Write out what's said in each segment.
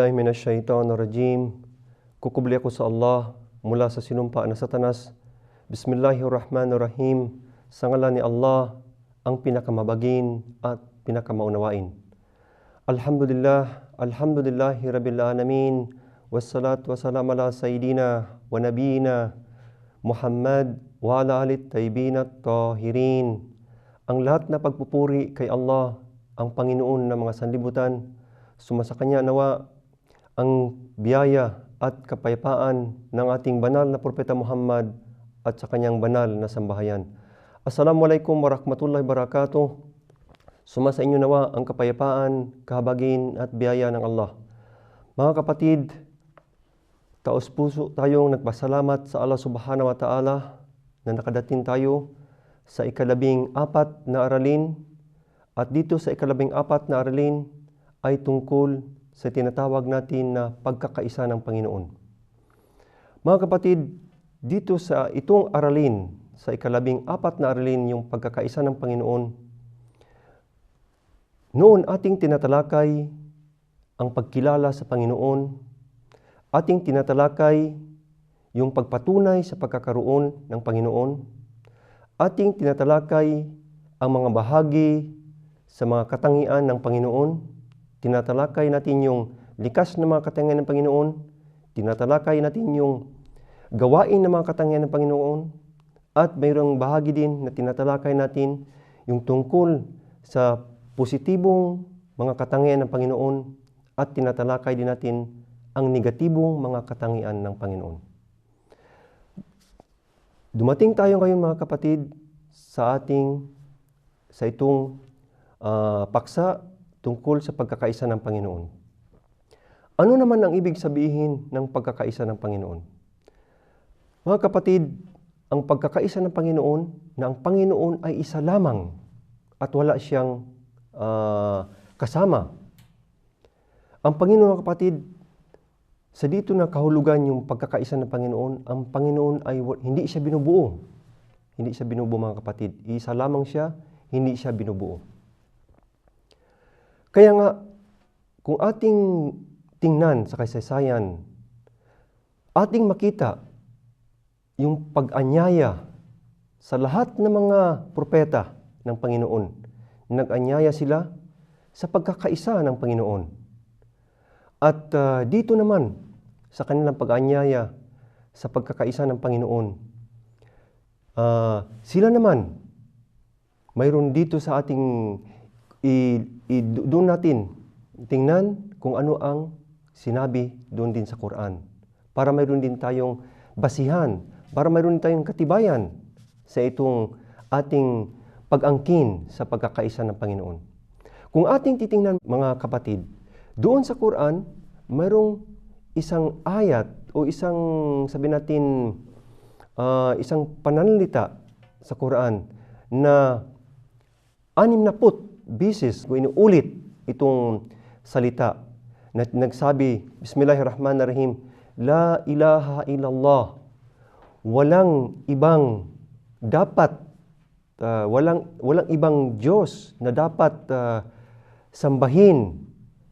billahi minasyaitanir rajim. Kukubli ako sa Allah mula sa sinumpa na satanas. Bismillahirrahmanirrahim. Sa ngalan ni Allah, ang pinakamabagin at pinakamaunawain. Alhamdulillah, alhamdulillahi rabbil alamin. Wassalatu wassalam ala sayyidina wa nabiyina Muhammad wa ala alit tayyibin at tahirin. Ang lahat na pagpupuri kay Allah, ang Panginoon ng mga sanlibutan, sumasa Kanya nawa ang biyaya at kapayapaan ng ating banal na Propeta Muhammad at sa kanyang banal na sambahayan. Assalamualaikum warahmatullahi wabarakatuh. Sumasa inyo nawa ang kapayapaan, kahabagin at biyaya ng Allah. Mga kapatid, taos puso tayong nagpasalamat sa Allah subhanahu wa ta'ala na nakadating tayo sa ikalabing apat na aralin at dito sa ikalabing apat na aralin ay tungkol sa tinatawag natin na pagkakaisa ng Panginoon. Mga kapatid, dito sa itong aralin, sa ikalabing apat na aralin, yung pagkakaisa ng Panginoon, noon ating tinatalakay ang pagkilala sa Panginoon, ating tinatalakay yung pagpatunay sa pagkakaroon ng Panginoon, ating tinatalakay ang mga bahagi sa mga katangian ng Panginoon, tinatalakay natin yung likas na mga katangian ng Panginoon, tinatalakay natin yung gawain ng mga katangian ng Panginoon, at mayroong bahagi din na tinatalakay natin yung tungkol sa positibong mga katangian ng Panginoon. At tinatalakay din natin ang negatibong mga katangian ng Panginoon. Dumating tayo ngayon mga kapatid sa ating sa itong ah, paksa tungkol sa pagkakaisa ng Panginoon. Ano naman ang ibig sabihin ng pagkakaisa ng Panginoon? Mga kapatid, ang pagkakaisa ng Panginoon na ang Panginoon ay isa lamang at wala siyang ah, kasama. Ang Panginoon mga kapatid, sa dito na kahulugan yung pagkakaisa ng Panginoon, ang Panginoon ay hindi siya binubuo. Hindi siya binubuo mga kapatid. Isa lamang siya, hindi siya binubuo. Kaya nga, kung ating tingnan sa kasaysayan, ating makita yung pag-anyaya sa lahat ng mga propeta ng Panginoon. Nag-anyaya sila sa pagkakaisa ng Panginoon. At ah, dito naman, sa kanilang pag-anyaya sa pagkakaisa ng Panginoon, ah, sila naman, mayroon dito sa ating, i- doon natin tingnan kung ano ang sinabi doon din sa Quran. Para mayroon din tayong basihan, para mayroon din tayong katibayan sa itong ating pag-angkin sa pagkakaisa ng Panginoon. Kung ating titingnan mga kapatid, doon sa Quran, mayroong isang ayat o isang sabi natin ah, isang pananalita sa Quran na anim na put bisis ko inuulit itong salita na nagsabi, Bismillahirrahmanirrahim, La ilaha illallah, walang ibang dapat, ah, walang, walang ibang Diyos na dapat ah, sambahin,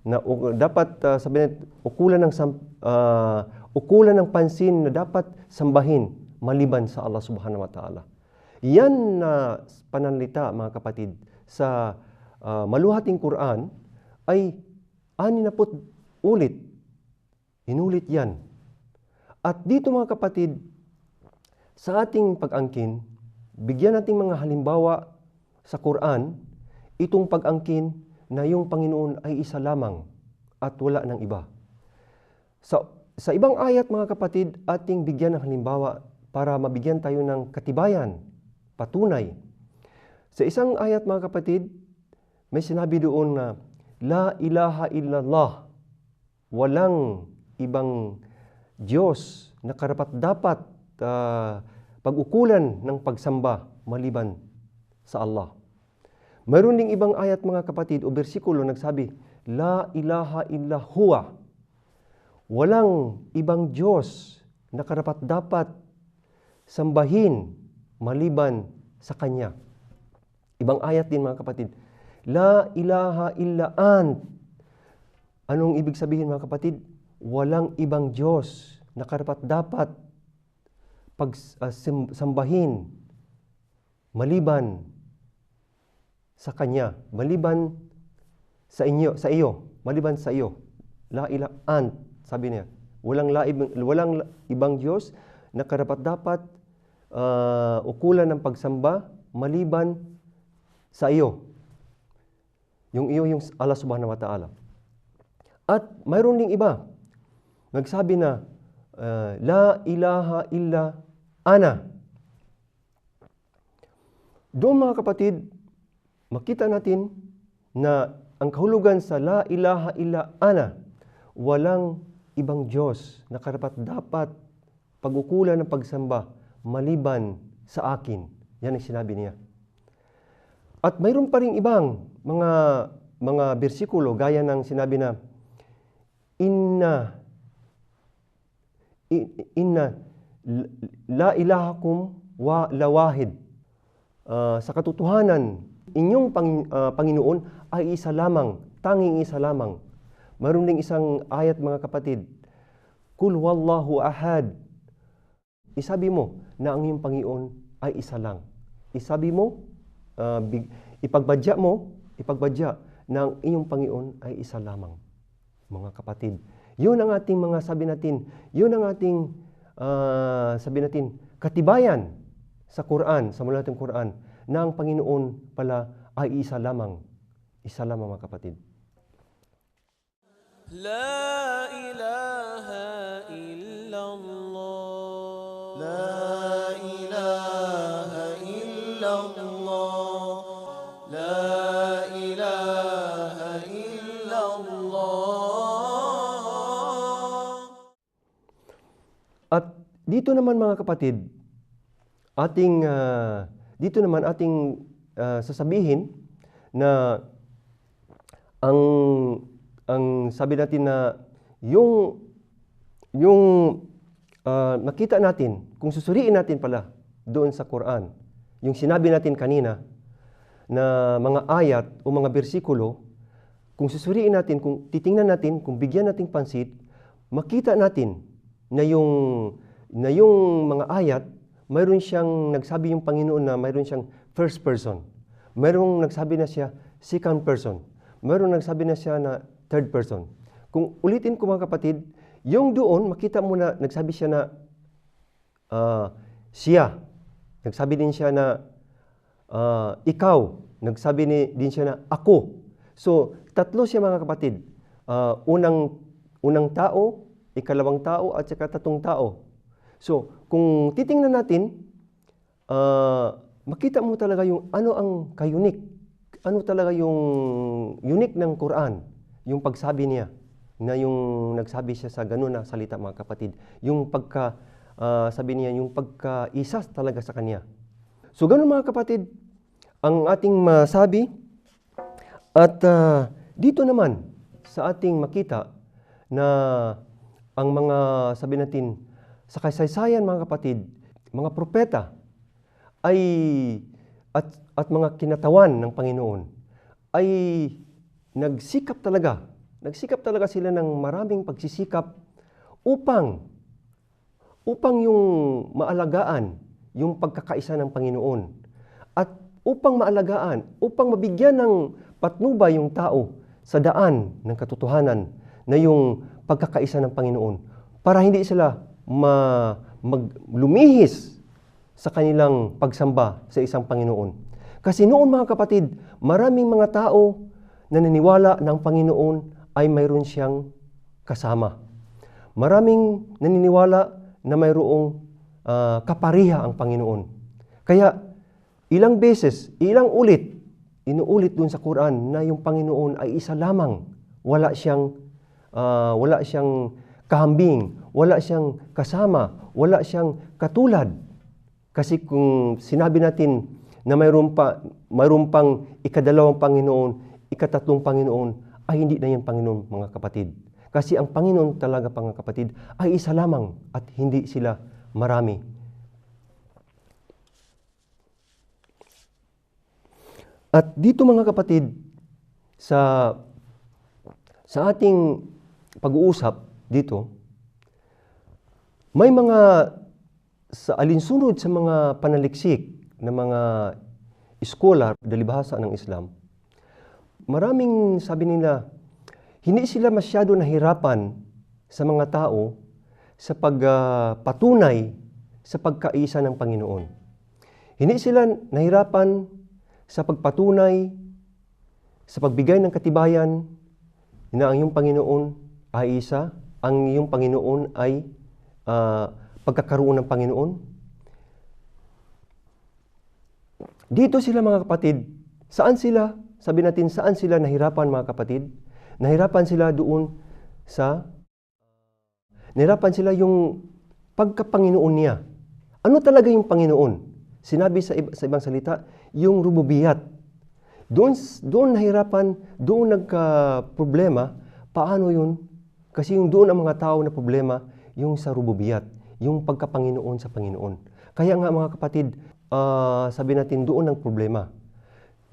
na u- dapat ah, sabihin, ukulan ng, ah, ukulan ng pansin na dapat sambahin maliban sa Allah subhanahu wa ta'ala. Yan na pananalita mga kapatid sa ah, maluhating Quran ay ani na ulit. Inulit yan. At dito mga kapatid, sa ating pag-angkin, bigyan nating mga halimbawa sa Quran, itong pag-angkin na yung Panginoon ay isa lamang at wala ng iba. Sa, sa ibang ayat mga kapatid, ating bigyan ng halimbawa para mabigyan tayo ng katibayan, patunay. Sa isang ayat mga kapatid, may sinabi doon na, La ilaha illallah, walang ibang Diyos na karapat dapat ah, pag-ukulan ng pagsamba maliban sa Allah. Mayroon ding ibang ayat mga kapatid o bersikulo nagsabi, La ilaha illa huwa. Walang ibang Diyos na karapat dapat sambahin maliban sa Kanya. Ibang ayat din mga kapatid, La ilaha illa ant. Anong ibig sabihin mga kapatid? Walang ibang Diyos na karapat dapat pag ah, sambahin maliban sa kanya, maliban sa inyo, sa iyo, maliban sa iyo. La ila ant, sabi niya. Walang laib, walang la- ibang Diyos na karapat dapat ah, ukulan ng pagsamba maliban sa iyo. Yung iyo yung Allah Subhanahu wa Ta'ala. At mayroon ding iba. Nagsabi na ah, la ilaha illa ana. Doon mga kapatid, makita natin na ang kahulugan sa la ilaha illa ana, walang ibang Diyos na karapat dapat pagukulan ng pagsamba maliban sa akin. Yan ang sinabi niya. At mayroon pa rin ibang mga mga bersikulo gaya ng sinabi na inna inna la ilahakum wa lawahid. Ah, sa katotohanan, inyong pang, ah, Panginoon ay isa lamang, tanging isa lamang. Mayroon ding isang ayat mga kapatid. Kul wallahu ahad. Isabi mo na ang iyong Panginoon ay isa lang. Isabi mo, ah, big- ipagbadya mo, ipagbadya na ang iyong Panginoon ay isa lamang. Mga kapatid, yun ang ating mga sabi natin, yun ang ating uh, sabi natin, katibayan sa Quran, sa mula ng Quran, na ang Panginoon pala ay isa lamang. Isa lamang mga kapatid. La ilaha illallah. La ilaha illallah. La dito naman mga kapatid, ating ah, dito naman ating ah, sasabihin na ang ang sabi natin na yung yung ah, nakita natin kung susuriin natin pala doon sa Quran, yung sinabi natin kanina na mga ayat o mga bersikulo, kung susuriin natin, kung titingnan natin, kung bigyan natin pansit, makita natin na yung na yung mga ayat, mayroon siyang nagsabi yung Panginoon na mayroon siyang first person. Mayroong nagsabi na siya second person. Mayroong nagsabi na siya na third person. Kung ulitin ko mga kapatid, yung doon makita mo na nagsabi siya na ah, siya. Nagsabi din siya na ah, ikaw. Nagsabi ni, din siya na ako. So, tatlo siya mga kapatid. Ah, unang, unang tao, ikalawang tao, at saka tatong tao. So, kung titingnan natin, ah, makita mo talaga yung ano ang kayunik. Ano talaga yung unique ng Quran. Yung pagsabi niya na yung nagsabi siya sa ganun na salita mga kapatid. Yung pagka, ah, sabi niya, yung pagka-isa talaga sa kanya. So ganun mga kapatid, ang ating masabi at ah, dito naman sa ating makita na ang mga sabi natin sa kasaysayan mga kapatid, mga propeta ay at, at mga kinatawan ng Panginoon ay nagsikap talaga. Nagsikap talaga sila ng maraming pagsisikap upang upang yung maalagaan yung pagkakaisa ng Panginoon at upang maalagaan, upang mabigyan ng patnubay yung tao sa daan ng katotohanan na yung pagkakaisa ng Panginoon para hindi sila ma, mag, lumihis sa kanilang pagsamba sa isang Panginoon. Kasi noon mga kapatid, maraming mga tao na naniwala ng Panginoon ay mayroon siyang kasama. Maraming naniniwala na mayroong ah, kapariha ang Panginoon. Kaya ilang beses, ilang ulit, inuulit dun sa Quran na yung Panginoon ay isa lamang. Wala siyang ah, wala siyang kahambing, wala siyang kasama, wala siyang katulad. Kasi kung sinabi natin na mayroon pa mayroon pang ikadalawang Panginoon, ikatatlong Panginoon, ay hindi na yan Panginoon mga kapatid. Kasi ang Panginoon talaga mga kapatid ay isa lamang at hindi sila marami. At dito mga kapatid, sa sa ating pag-uusap dito, may mga sa alinsunod sa mga panaliksik ng mga scholar, dalibhasa ng Islam, maraming sabi nila, hindi sila masyado nahirapan sa mga tao sa pagpatunay sa pagkaisa ng Panginoon. Hindi sila nahirapan sa pagpatunay, sa pagbigay ng katibayan na ang iyong Panginoon ay isa, ang iyong Panginoon ay ah, pagkakaroon ng Panginoon. Dito sila mga kapatid, saan sila, sabi natin, saan sila nahirapan mga kapatid? Nahirapan sila doon sa, nahirapan sila yung pagkapanginoon niya. Ano talaga yung Panginoon? Sinabi sa, iba- sa ibang salita, yung rububiyat. Doon, doon nahirapan, doon nagka-problema, paano yun? Kasi yung doon ang mga tao na problema, yung sa rububiyat, yung pagkapanginoon sa Panginoon. Kaya nga mga kapatid, ah, sabi natin doon ang problema.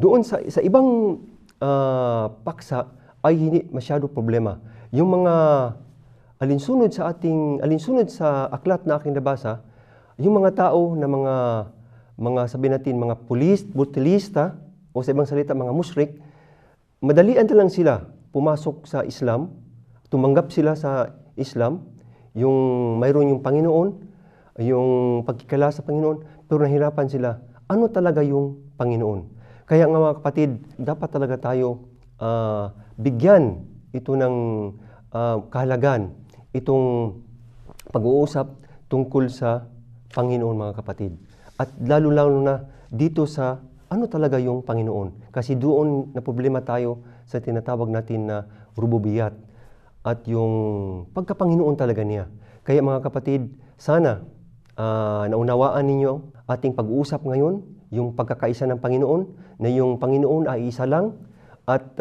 Doon sa, sa ibang ah, paksa ay hindi masyado problema. Yung mga alinsunod sa ating alinsunod sa aklat na aking nabasa, yung mga tao na mga mga sabi natin mga pulis, butilista o sa ibang salita mga musyrik, madalian lang sila pumasok sa Islam, tumanggap sila sa Islam, yung mayroon yung Panginoon, yung pagkikala sa Panginoon, pero nahirapan sila, ano talaga yung Panginoon? Kaya nga mga kapatid, dapat talaga tayo ah, bigyan ito ng ah, kahalagan, itong pag-uusap tungkol sa Panginoon mga kapatid. At lalo-lalo na dito sa ano talaga yung Panginoon. Kasi doon na problema tayo sa tinatawag natin na rububiyat at yung pagkapanginoon talaga niya. Kaya mga kapatid, sana ah, naunawaan ninyo ating pag-uusap ngayon, yung pagkakaisa ng Panginoon, na yung Panginoon ay isa lang at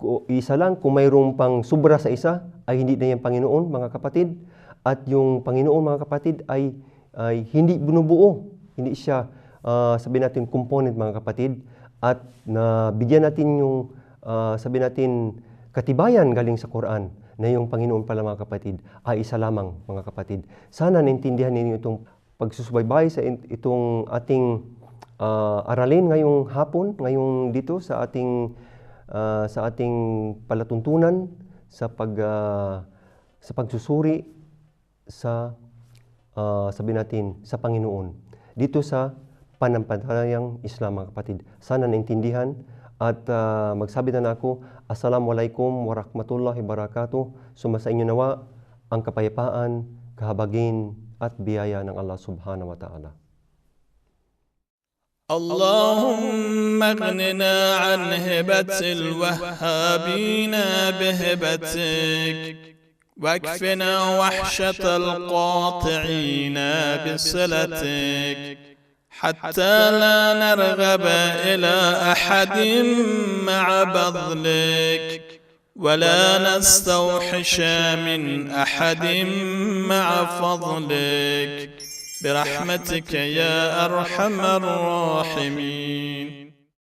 ku- isa lang, kung mayroong pang sobra sa isa, ay hindi na yung Panginoon, mga kapatid. At yung Panginoon, mga kapatid, ay, ay hindi binubuo. Hindi siya, ah, sabi natin, component, mga kapatid. At na bigyan natin yung, ah, sabi natin, katibayan galing sa Quran na yung Panginoon pala mga kapatid ay isa lamang mga kapatid. Sana naintindihan ninyo itong pagsusubaybay sa itong ating ah, aralin ngayong hapon, ngayong dito sa ating ah, sa ating palatuntunan sa pag ah, sa pagsusuri sa ah, sabi natin sa Panginoon dito sa panampalatayang Islam mga kapatid. Sana naintindihan at ah, magsabi na ako, Assalamualaikum warahmatullahi wabarakatuh. Sumasa inyo nawa ang kapayapaan, kahabagin at biyaya ng Allah subhanahu wa ta'ala. اللهم اغننا عن هبة الوهابين بهبتك واكفنا وحشة القاطعين بصلتك حتى لا نرغب إلى أحد مع بذلك ولا نستوحش من أحد مع فضلك. برحمتك يا أرحم الراحمين.